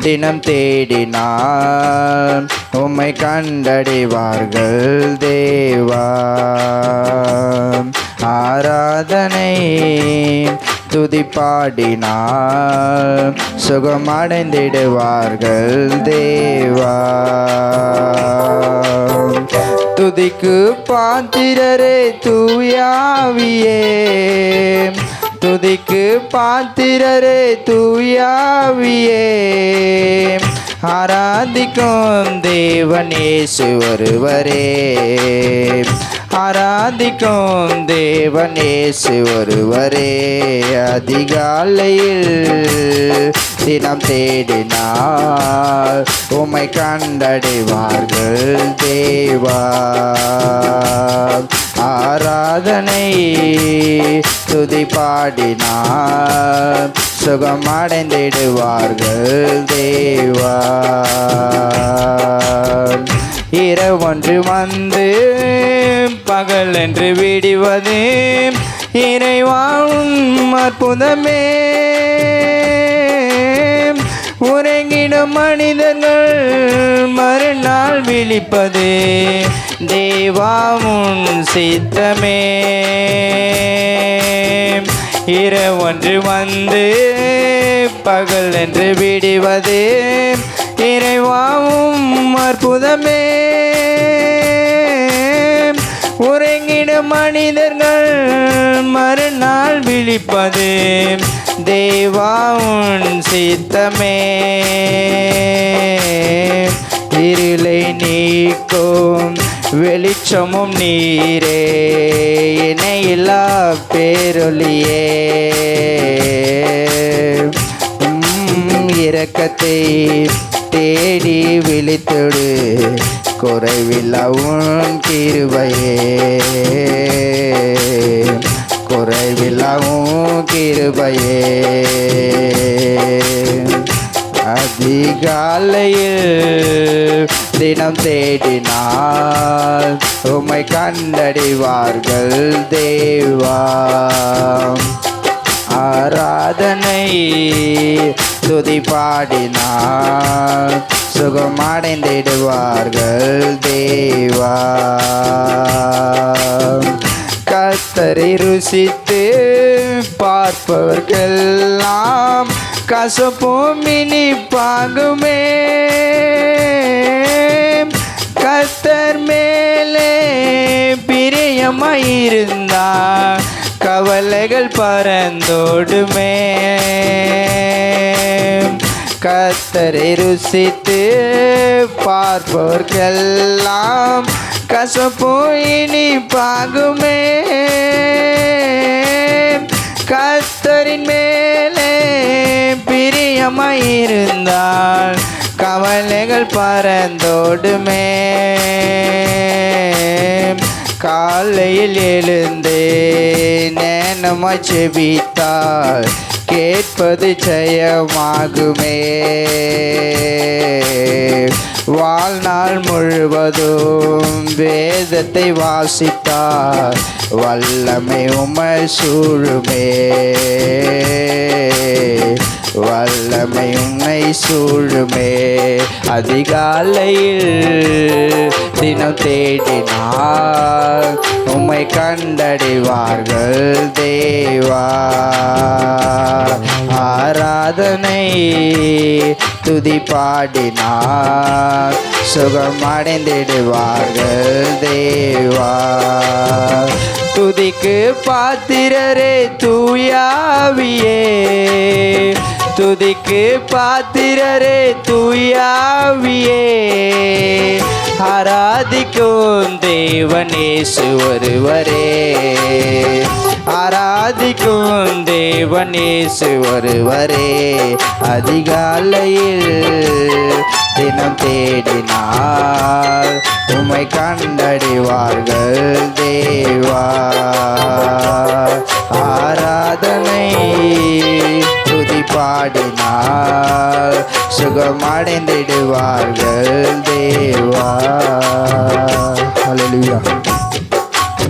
தினம் தேடினால் உம்மை கண்டடைவார்கள் தேவா. ஆராதனை துதி பாடினால் சுகமடைந்திடுவார்கள் தேவா. துதிக்கு பாத்திரரே தூயாவியே. துதிக்கு பாத்திரரே தூயாவியே. ஆராதிக்கும் தேவனேசு ஒருவரே. ஆராதிக்கும் தேவனேசு ஒருவரே. அதிகாலையில் தினம் தேடினார் உமை கண்டடைவார்கள் தேவா. ஆராதனை துதி பாடினார். சுகமடைந்திடுவார்கள் தேவா. இரவொன்று வந்து பகல் என்று விடிவது இறைவாழும் அற்புதமே. உறங்கிடும் மனிதர்கள் மறுநாள் விழிப்பது தேவாமுன் சித்தமே. இரவொன்று வந்து பகல் என்று விடிவது. இறைவாவும் அற்புதமே. உறங்கிடும் மனிதர்கள் மறுநாள் விழிப்பது. தேவாவும் சித்தமே. இருளை நீக்கும். வெளிச்சமும் நீரே இணையில்லா பேரொலியே உம் இரக்கத்தை தேடி விழித்தொடு குறைவில்லா உன் கிருபையே. குறைவில்லா உன் கிருபையே. அதிகாலையில் தினம் தேடினால் உமை கண்டடைவார்கள் தேவா. ஆராதனை துதி பாடினால் சுகமடைந்திடுவார்கள் தேவா. கத்தரை ருசித்து பார்ப்பவர்களெல்லாம் கசப்பும் இனிப்பாகுமே. கத்தர் மேலே பிரியமாயிருந்தா கவலைகள் பறந்தோடுமே. கத்தரை ருசித்து பார்ப்பவர்க்கெல்லாம் கசப்பு பாகுமே. கத்தரின் மேலே பிரியமாயிருந்தால் கவலைகள் பறந்தோடுமே. காலையில் எழுந்தே நேனமாய் செபித்தால் கேட்பது ஜெயமாகுமே. வாழ்நாள் முழுவதும் வேதத்தை வாசித்தார் வல்லமை உமை சூழுமே. வல்லமை உன்னை சூழுமே. அதிகாலையில் தினம் தேடினார் உம்மை கண்டடைவார்கள் தேவா. ஆராதனை துதி பாடினார் சுகம் அடைந்திடுவார்கள் தேவா. துதிக்கு பாத்திரரே தூயாவியே. துதிக்கு பாத்திரரே தூயாவியே. ஆராதிக்கும் தேவனேசு ஒருவரே. ஆராதிக்கும் தேவனேசு ஒருவரே. அதிகாலையில் தினம் தேடினார் உமை கண்டடிவார்கள் தேவா. பாடினால் சுகமடைந்திடுவார்கள் தேவா. ஹalleluya